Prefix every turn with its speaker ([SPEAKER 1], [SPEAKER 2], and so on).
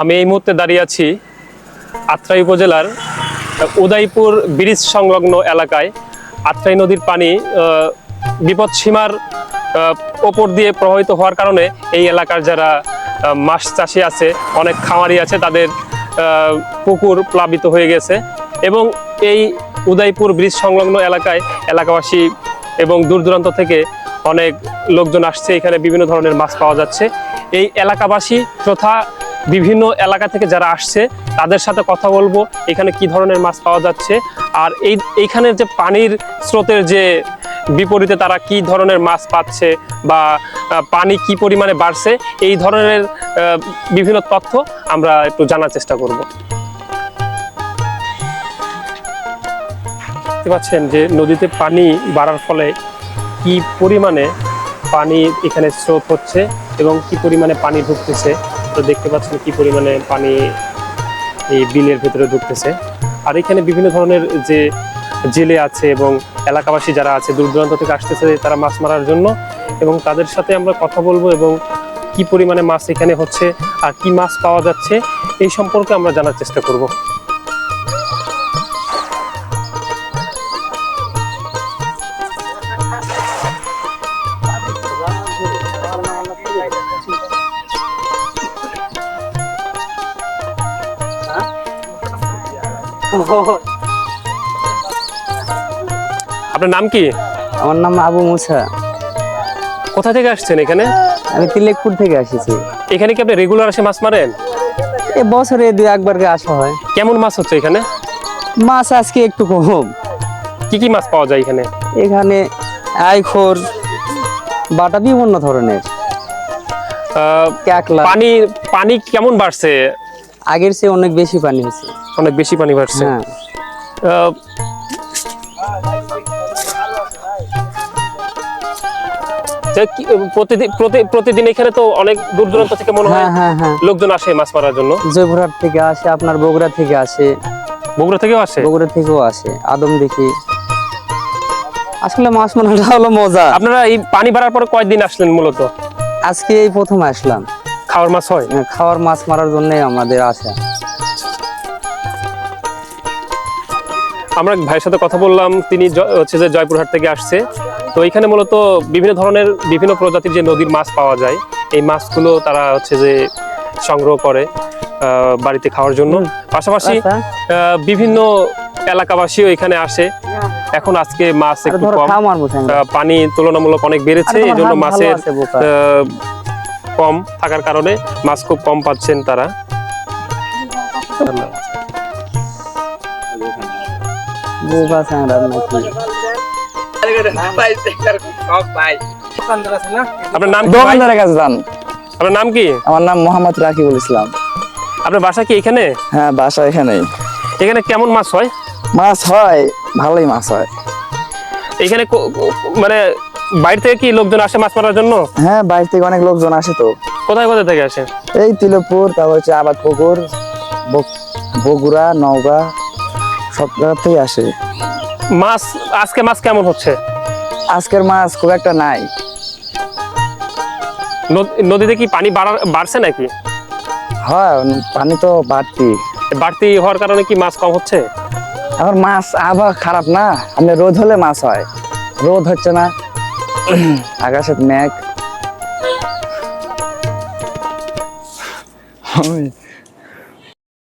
[SPEAKER 1] আমি এই মুহূর্তে দাঁড়িয়ে আছি আত্রাই উপজেলার উদয়পুর ব্রিজ সংলগ্ন এলাকায়। আত্রাই নদীর পানি আহ, বিপদ সীমার ওপর দিয়ে প্রবাহিত হওয়ার কারণে এই এলাকার যারা মাছ চাষি আছে অনেক খামারি আছে তাদের পুকুর প্লাবিত হয়ে গেছে এবং এই উদয়পুর ব্রিজ সংলগ্ন এলাকায় এলাকাবাসী এবং দূর দূরান্ত থেকে অনেক লোকজন আসছে। এখানে বিভিন্ন ধরনের মাছ পাওয়া যাচ্ছে। এই এলাকাবাসী তথা বিভিন্ন এলাকা থেকে যারা আসছে, তাদের সাথে কথা বলব, এখানে কি ধরনের মাছ পাওয়া যাচ্ছে, আর এই এইখানের যে পানির স্রোতের যে বিপরীতে তারা কি ধরনের মাছ পাচ্ছে বা পানি কি পরিমাণে বাড়ছে, এই ধরনের বিভিন্ন তথ্য আমরা একটু জানার চেষ্টা করব। দেখতে পাচ্ছেন যে নদীতে পানি বাড়ার ফলে কি পরিমাণে পানি এখানে স্রোত হচ্ছে এবং কি পরিমাণে পানি ঢুকতেছে। তো দেখতে পাচ্ছেন কি পরিমাণে পানি এই বিলের ভেতরে ঢুকতেছে। আর এখানে বিভিন্ন ধরনের যে জেলে আছে এবং এলাকাবাসী যারা আছে দূর দূরান্ত থেকে আসতেছে তারা মাছ মারার জন্য এবং তাদের সাথে আমরা কথা বলব এবং কি পরিমাণে মাছ এখানে হচ্ছে আর কি মাছ পাওয়া যাচ্ছে এই সম্পর্কে আমরা জানার চেষ্টা করব। আপনার নাম কি?
[SPEAKER 2] আমার নাম আবু মুসা।
[SPEAKER 1] কোথা থেকে আসছেন এখানে?
[SPEAKER 2] আমি তিলেকপুর থেকে এসেছি
[SPEAKER 1] এখানে কি আপনি রেগুলার এসে মাছ মারেন?
[SPEAKER 2] এ বছরে দুই একবার করে আসা হয়।
[SPEAKER 1] কেমন মাছ হচ্ছে এখানে?
[SPEAKER 2] মাছ আজকে একটু কম।
[SPEAKER 1] কি কি মাছ পাওয়া যায় এখানে?
[SPEAKER 2] এখানে আইখোর বাটা বিভিন্ন ধরনের।
[SPEAKER 1] আহ,
[SPEAKER 2] ক্যাকলা।
[SPEAKER 1] পানি পানি কেমন বাড়ছে?
[SPEAKER 2] আগের চেয়ে অনেক বেশি পানি হয়েছে।
[SPEAKER 1] অনেক বেশি পানি বাড়ছে।
[SPEAKER 2] হ্যাঁ।
[SPEAKER 1] প্রতিদিন প্রতিদিন এখানে তো অনেক দূর দূরান্ত থেকে মনে হয়
[SPEAKER 2] হ্যাঁ হ্যাঁ
[SPEAKER 1] লোকজন আসে মাছ মারার জন্য।
[SPEAKER 2] জয়পুরহাট থেকে আসে আপনার বগুড়া থেকে আসে।
[SPEAKER 1] বগুড়া থেকেও আসে?
[SPEAKER 2] বগুড়া থেকেও আসে আদম দেখি। আসলে মাছ মারাটা হলো মজা।
[SPEAKER 1] আপনারা এই পানি বাড়ার পরে কয়েকদিন আসলেন মূলত?
[SPEAKER 2] আজকে এই প্রথম আসলাম।
[SPEAKER 1] খাওয়ার মাছ হয়?
[SPEAKER 2] খাওয়ার মাছ মারার জন্যই আমাদের আসা।
[SPEAKER 1] আমরা ভাইয়ের সাথে কথা বললাম তিনি হচ্ছে যে জয়পুরহাট থেকে আসছে। তো এখানে মূলত বিভিন্ন ধরনের বিভিন্ন প্রজাতির যে নদীর মাছ পাওয়া যায় এই মাছগুলো তারা হচ্ছে যে সংগ্রহ করে বাড়িতে খাওয়ার জন্য। পাশাপাশি
[SPEAKER 2] আচ্ছা।
[SPEAKER 1] বিভিন্ন এলাকাবাসীও এখানে আসে। এখন আজকে মাছ একটু কম। পানি তুলনামূলক অনেক বেড়েছে এই জন্য মাছের কম থাকার কারণে মাছ খুব কম পাচ্ছেন তারা। আপনার নাম
[SPEAKER 3] দোকানদারের কাছে যান।
[SPEAKER 1] আপনার নাম কি?
[SPEAKER 3] আমার নাম মোহাম্মদ রাকিবুল ইসলাম।
[SPEAKER 1] আপনার বাসা কি এখানে?
[SPEAKER 3] হ্যাঁ বাসা এখানেই।
[SPEAKER 1] এখানে কেমন মাছ হয়?
[SPEAKER 3] মাছ হয় ভালোই মাছ হয়।
[SPEAKER 1] এখানে মানে বাইরে থেকে কি লোকজন আসে মাছ মারার জন্য?
[SPEAKER 3] হ্যাঁ বাইরে থেকে অনেক লোকজন আসে তো।
[SPEAKER 1] কোথায় কোথায় থেকে আসে?
[SPEAKER 3] এই তিলপুর তারপর হচ্ছে আবাদ পুকুর বগুড়া নওগাঁ সব জায়গাতেই আসে।
[SPEAKER 1] মাছ আজকে মাছ কেমন হচ্ছে?
[SPEAKER 3] আজকের মাছ খুব একটা নাই।
[SPEAKER 1] নদ- নদীতে কি পানি বাড়া- বাড়ছে নাকি?
[SPEAKER 3] হ্যাঁ পানি তো বাড়তি।
[SPEAKER 1] বাড়তি হওয়ার কারণে কি মাছ কম হচ্ছে?
[SPEAKER 3] এখন মাছ আবহাওয়া খারাপ না আপনি রোদ হলে মাছ হয়। রোদ হচ্ছে না। আকাশের মেঘ।
[SPEAKER 4] আমি